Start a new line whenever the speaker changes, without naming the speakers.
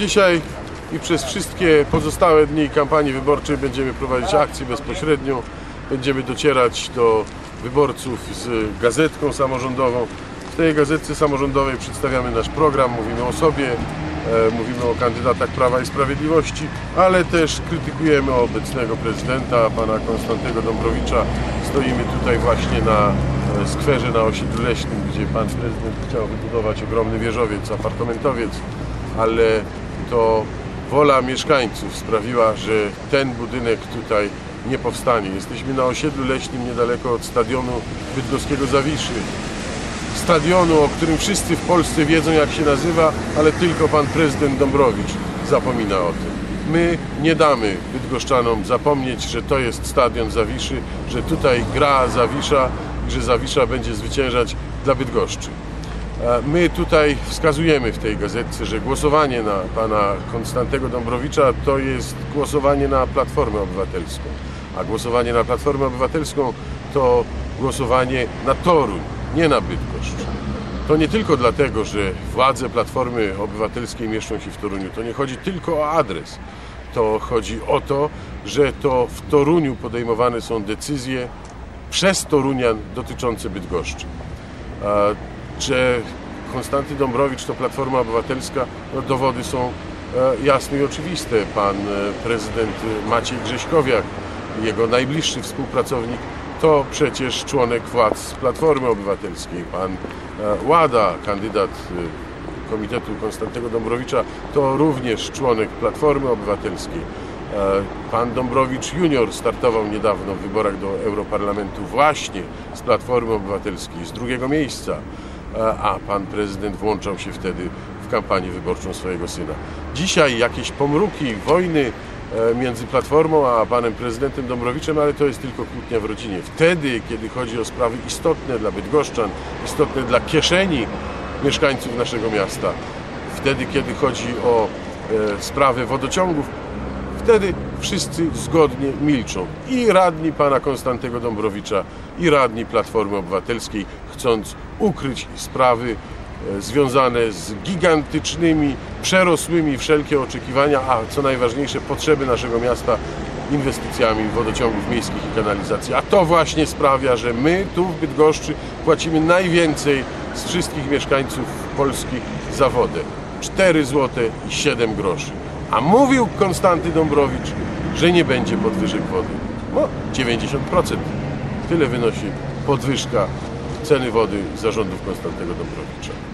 Dzisiaj i przez wszystkie pozostałe dni kampanii wyborczej będziemy prowadzić akcję bezpośrednią. Będziemy docierać do wyborców z gazetką samorządową. W tej gazetce samorządowej przedstawiamy nasz program, mówimy o sobie, e, mówimy o kandydatach Prawa i Sprawiedliwości, ale też krytykujemy obecnego prezydenta, pana Konstantego Dąbrowicza. Stoimy tutaj właśnie na e, skwerze na osiedlu leśnym, gdzie pan prezydent chciał wybudować ogromny wieżowiec, apartamentowiec, ale to wola mieszkańców sprawiła, że ten budynek tutaj nie powstanie. Jesteśmy na osiedlu leśnym niedaleko od stadionu bydgoskiego Zawiszy. Stadionu, o którym wszyscy w Polsce wiedzą jak się nazywa, ale tylko pan prezydent Dąbrowicz zapomina o tym. My nie damy bydgoszczanom zapomnieć, że to jest stadion Zawiszy, że tutaj gra Zawisza i że Zawisza będzie zwyciężać dla Bydgoszczy. E, My tutaj wskazujemy w tej gazetce, że głosowanie na pana Konstantego Dąbrowicza to jest głosowanie na Platformę Obywatelską, a głosowanie na Platformę Obywatelską to głosowanie na Toruń, nie na Bydgoszcz. To nie tylko dlatego, że władze Platformy Obywatelskiej mieszczą się w Toruniu. To nie chodzi tylko o adres. To chodzi o to, że to w Toruniu podejmowane są decyzje przez Torunian dotyczące Bydgoszczy. Że Konstanty Dąbrowicz to Platforma Obywatelska, no dowody są e, jasne i oczywiste. Pan e, prezydent Maciej Grześkowiak, jego najbliższy współpracownik, to przecież członek władz Platformy Obywatelskiej. Pan e, Łada, kandydat Komitetu Konstantego Dąbrowicza, to również członek Platformy Obywatelskiej. Pan Dąbrowicz Junior startował niedawno w wyborach do Europarlamentu właśnie z Platformy Obywatelskiej, z drugiego miejsca, a pan prezydent włączał się wtedy w kampanię wyborczą swojego syna. Dzisiaj jakieś pomruki wojny e, między Platformą a panem prezydentem Dąbrowiczem, ale to jest tylko kłótnia w rodzinie. Wtedy, kiedy chodzi o sprawy istotne dla bydgoszczan, istotne dla kieszeni mieszkańców naszego miasta, wtedy, kiedy chodzi o e, sprawy wodociągów, Wtedy wszyscy zgodnie milczą. I radni pana Konstantego Dąbrowicza, i radni Platformy Obywatelskiej, chcąc ukryć sprawy e, związane z gigantycznymi, przerosłymi wszelkie oczekiwania, a co najważniejsze potrzeby naszego miasta inwestycjami wodociągów miejskich i kanalizacji. A to właśnie sprawia, że my tu w Bydgoszczy płacimy najwięcej z wszystkich mieszkańców Polski za wodę. 4 zł i 7 groszy. A mówił Konstanty Dąbrowicz, że nie będzie podwyżek wody. No, 90%. Tyle wynosi podwyżka ceny wody zarządów Konstantego Dąbrowicza.